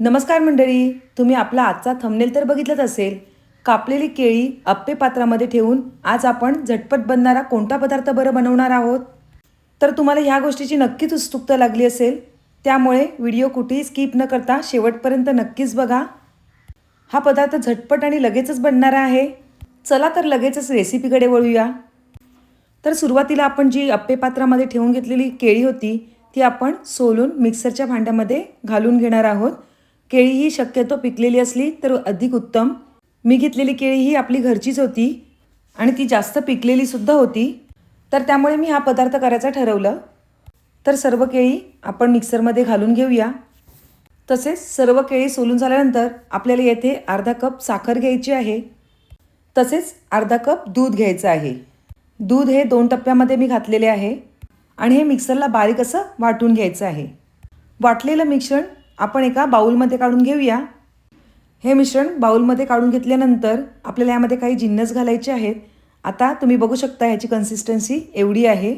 नमस्कार मंडळी तुम्ही आपला आजचा थंबनेल तर बघितलंच असेल. कापलेली केळी अप्पे पात्रामध्ये ठेवून आज आपण झटपट बनणारा कोणता पदार्थ बरं बनवणार आहोत? तर तुम्हाला ह्या गोष्टीची नक्कीच उत्सुकता लागली असेल. त्यामुळे व्हिडिओ कुठेही स्किप न करता शेवटपर्यंत नक्कीच बघा. हा पदार्थ झटपट आणि लगेचच बनणारा आहे. चला तर लगेचच रेसिपीकडे वळूया. तर सुरुवातीला आपण जी अप्पे पात्रामध्ये ठेवून घेतलेली केळी होती ती आपण सोलून मिक्सरच्या भांड्यामध्ये घालून घेणार आहोत. केळी ही शक्यतो पिकलेली असली तर अधिक उत्तम. मी घेतलेली केळी ही आपली घरचीच होती आणि ती जास्त पिकलेली सुद्धा होती. तर त्यामुळे मी हा पदार्थ करायचा ठरवलं. तर सर्व केळी आपण मिक्सरमध्ये घालून घेऊया. तसेच सर्व केळी सोलून झाल्यानंतर आपल्याला येथे अर्धा कप साखर घ्यायची आहे. तसेच अर्धा कप दूध घ्यायचं आहे. दूध हे दोन टप्प्यामध्ये मी घातलेले आहे आणि हे मिक्सरला बारीक असं वाटून घ्यायचं आहे. वाटलेलं मिश्रण आपण एका बाऊलमध्ये काढून घेऊया. हे मिश्रण बाऊलमध्ये काढून घेतल्यानंतर आपल्याला यामध्ये काही जिन्नस घालायचे आहेत. आता तुम्ही बघू शकता ह्याची कन्सिस्टन्सी एवढी आहे.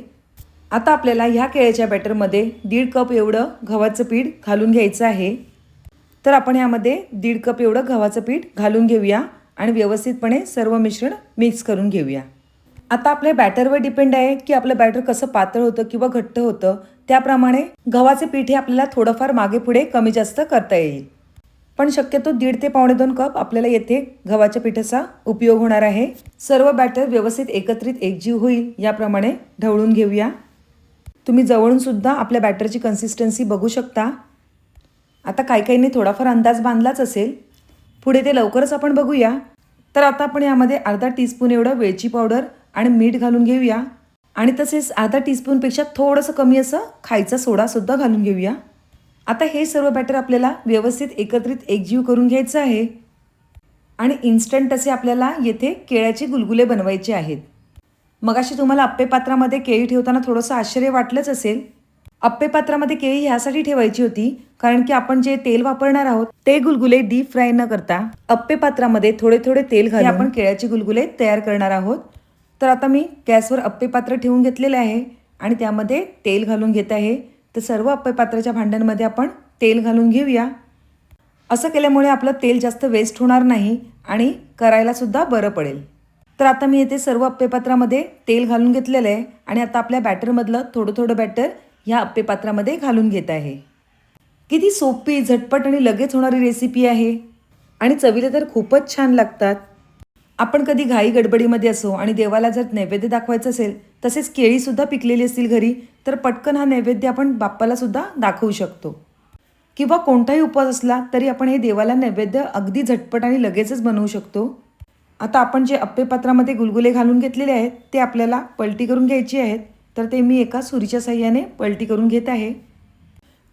आता आपल्याला ह्या केळ्याच्या बॅटरमध्ये दीड कप एवढं गव्हाचं पीठ घालून घ्यायचं आहे. तर आपण यामध्ये दीड कप एवढं गव्हाचं पीठ घालून घेऊया आणि व्यवस्थितपणे सर्व मिश्रण मिक्स करून घेऊया. आता आपल्या बॅटरवर डिपेंड आहे की आपलं बॅटर कसं पातळ होतं किंवा घट्ट होतं. त्याप्रमाणे गव्हाचे पीठ हे आपल्याला थोडंफार मागे पुढे कमी जास्त करता येईल. पण शक्यतो दीड ते पावणे दोन कप आपल्याला येथे गव्हाच्या पिठाचा उपयोग होणार आहे. सर्व बॅटर व्यवस्थित एकत्रित एकजीव होईल याप्रमाणे ढवळून घेऊया. तुम्ही जवळूनसुद्धा आपल्या बॅटरची कन्सिस्टन्सी बघू शकता. आता काही काहींनी थोडाफार अंदाज बांधलाच असेल. पुढे ते लवकरच आपण बघूया. तर आता आपण यामध्ये अर्धा टीस्पून एवढं वेलची पावडर आणि मीठ घालून घेऊया. आणि तसेच अर्धा टीस्पूनपेक्षा थोडंसं कमी असं खायचा सोडासुद्धा घालून घेऊया. आता हे सर्व बॅटर आपल्याला व्यवस्थित एकत्रित एकजीव करून घ्यायचं आहे. आणि इन्स्टंट असे आपल्याला येथे केळ्याचे गुलगुले बनवायचे आहेत. मग अशी तुम्हाला अप्पे पात्रामध्ये केळी ठेवताना थोडंसं आश्चर्य वाटलंच असेल. अप्पे पात्रामध्ये केळी ह्यासाठी ठेवायची होती कारण की आपण जे तेल वापरणार आहोत ते गुलगुले डीप फ्राय न करता अप्पे पात्रामध्ये थोडे थोडे तेल घालून आपण केळ्याचे गुलगुले तयार करणार आहोत. तर आता मी गॅसवर अप्पे पात्र ठेवून घेतलेले आहे आणि त्यामध्ये तेल घालून घेत आहे. तर सर्व अप्पे पात्राच्या भांड्यांमध्ये आपण तेल घालून घेऊया. असं केल्यामुळे आपलं तेल जास्त वेस्ट होणार नाही आणि करायलासुद्धा बरं पडेल. तर आता मी येथे सर्व अप्पेपात्रामध्ये तेल घालून घेतलेलं आहे आणि आता आपल्या बॅटरमधलं थोडं थोडं बॅटर ह्या अप्पेपात्रामध्ये घालून घेत आहे. किती सोपी झटपट आणि लगेच होणारी रेसिपी आहे. आणि चवीला तर खूपच छान लागतात. आपण कधी घाई गडबडीमध्ये असो आणि देवाला जर नैवेद्य दाखवायचं असेल तसेच केळीसुद्धा पिकलेली असतील घरी तर पटकन हा नैवेद्य आपण बाप्पालासुद्धा दाखवू शकतो. किंवा कोणताही उपवास असला तरी आपण हे देवाला नैवेद्य अगदी झटपट आणि लगेचच बनवू शकतो. आता आपण जे अप्पे पात्रामध्ये गुलगुले घालून घेतलेले आहेत ते आपल्याला पलटी करून घ्यायची आहेत तर ते मी एका सुरीच्या साह्याने पलटी करून घेत आहे.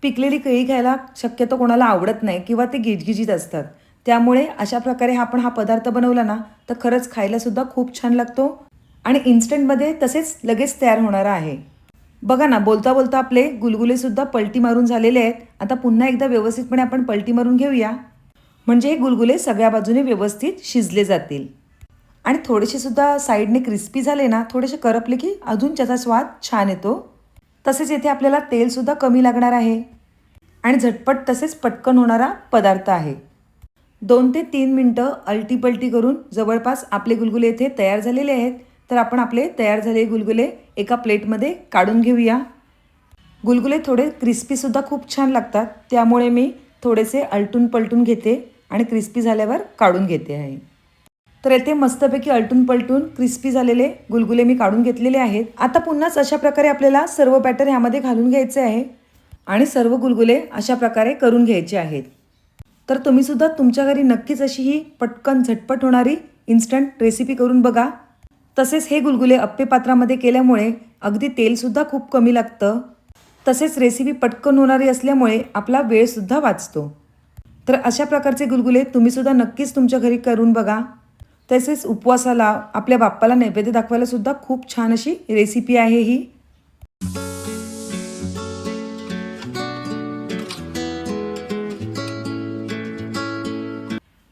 पिकलेली केळी खायला शक्यतो कोणाला आवडत नाही किंवा ते गिजगिजीत असतात. त्यामुळे अशा प्रकारे आपण हा पदार्थ बनवला ना तर खरंच खायलासुद्धा खूप छान लागतो आणि इन्स्टंटमध्ये तसेच लगेच तयार होणारा आहे. बघा ना बोलता बोलता आपले गुलगुलेसुद्धा पलटी मारून झालेले आहेत. आता पुन्हा एकदा व्यवस्थितपणे आपण पलटी मारून घेऊया. म्हणजे हे गुलगुले सगळ्या बाजूने व्यवस्थित शिजले जातील. आणि थोडेसेसुद्धा साईडने क्रिस्पी झाले ना थोडेसे करपले की अजून त्याचा स्वाद छान येतो. तसेच येथे आपल्याला तेलसुद्धा कमी लागणार आहे. आणि झटपट तसेच पटकन होणारा पदार्थ आहे. दोन ते तीन मिनटं अल्टीपलटी करून जवळपास आपले गुलगुले येथे तयार झालेले आहेत. तर आपण आपले तयार झालेले गुलगुले एका प्लेटमध्ये काढून घेऊया. गुलगुले थोडे क्रिस्पीसुद्धा खूप छान लागतात. त्यामुळे मी थोडेसे अलटून पलटून घेते आणि क्रिस्पी झाल्यावर काढून घेते आहे. तर येथे मस्तपैकी अलटून पलटून क्रिस्पी झालेले गुलगुले मी काढून घेतलेले आहेत. आता पुन्हाच अशा प्रकारे आपल्याला सर्व बॅटर ह्यामध्ये घालून घ्यायचे आहे आणि सर्व गुलगुले अशा प्रकारे करून घ्यायचे आहेत. तर तुम्हीसुद्धा तुमच्या घरी नक्कीच अशी ही पटकन झटपट होणारी इन्स्टंट रेसिपी करून बघा. तसेच हे गुलगुले अप्पे पात्रामध्ये केल्यामुळे अगदी तेलसुद्धा खूप कमी लागतं. तसेच रेसिपी पटकन होणारी असल्यामुळे आपला वेळसुद्धा वाचतो. तर अशा प्रकारचे गुलगुले तुम्हीसुद्धा नक्कीच तुमच्या घरी करून बघा. तसेच उपवासाला आपल्या बाप्पाला नैवेद्य दाखवायलासुद्धा खूप छान अशी रेसिपी आहे ही.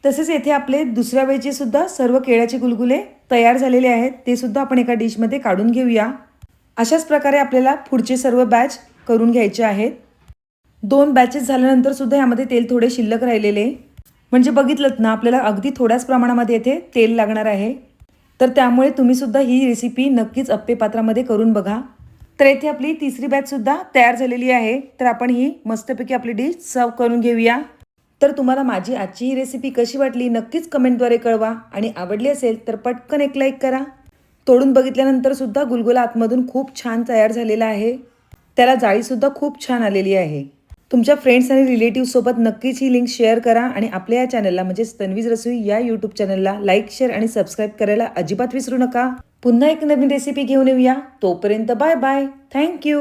तसेच येथे आपले दुसऱ्या वेळचे सुद्धा सर्व केळ्याचे गुलगुले तयार झालेले आहेत. ते सुद्धा आपण एका डिशमध्ये काढून घेऊया. अशाच प्रकारे आपल्याला पुढचे सर्व बॅच करून घ्यायचे आहेत. दोन बॅचेस झाल्यानंतर सुद्धा यामध्ये तेल थोडे शिल्लक राहिलेले. म्हणजे बघितलं ना आपल्याला अगदी थोड्याच प्रमाणामध्ये येथे तेल लागणार आहे. तर त्यामुळे तुम्ही सुद्धा ही रेसिपी नक्कीच अप्पे पात्रामध्ये करून बघा. तर येथे आपली तिसरी बॅचसुद्धा तयार झालेली आहे. तर आपण ही मस्तपैकी आपली डिश सर्व करून घेऊया. तर तुम्हाला माझी आजची ही रेसिपी कशी वाटली नक्कीच कमेंटद्वारे कळवा. आणि आवडली असेल तर पटकन एक लाईक करा. तोडून बघितल्यानंतर सुद्धा गुलगुला आतमधून खूप छान तयार झालेला आहे. त्याला जाळीसुद्धा खूप छान आलेली आहे. तुमच्या फ्रेंड्स आणि रिलेटिव्हसोबत नक्कीच ही लिंक शेअर करा आणि आपल्या या चॅनलला म्हणजेच तन्वीज रसोई या यूट्यूब चॅनलला लाईक शेअर आणि सबस्क्राईब करायला अजिबात विसरू नका. पुन्हा एक नवीन रेसिपी घेऊन येऊया. तोपर्यंत बाय बाय थँक्यू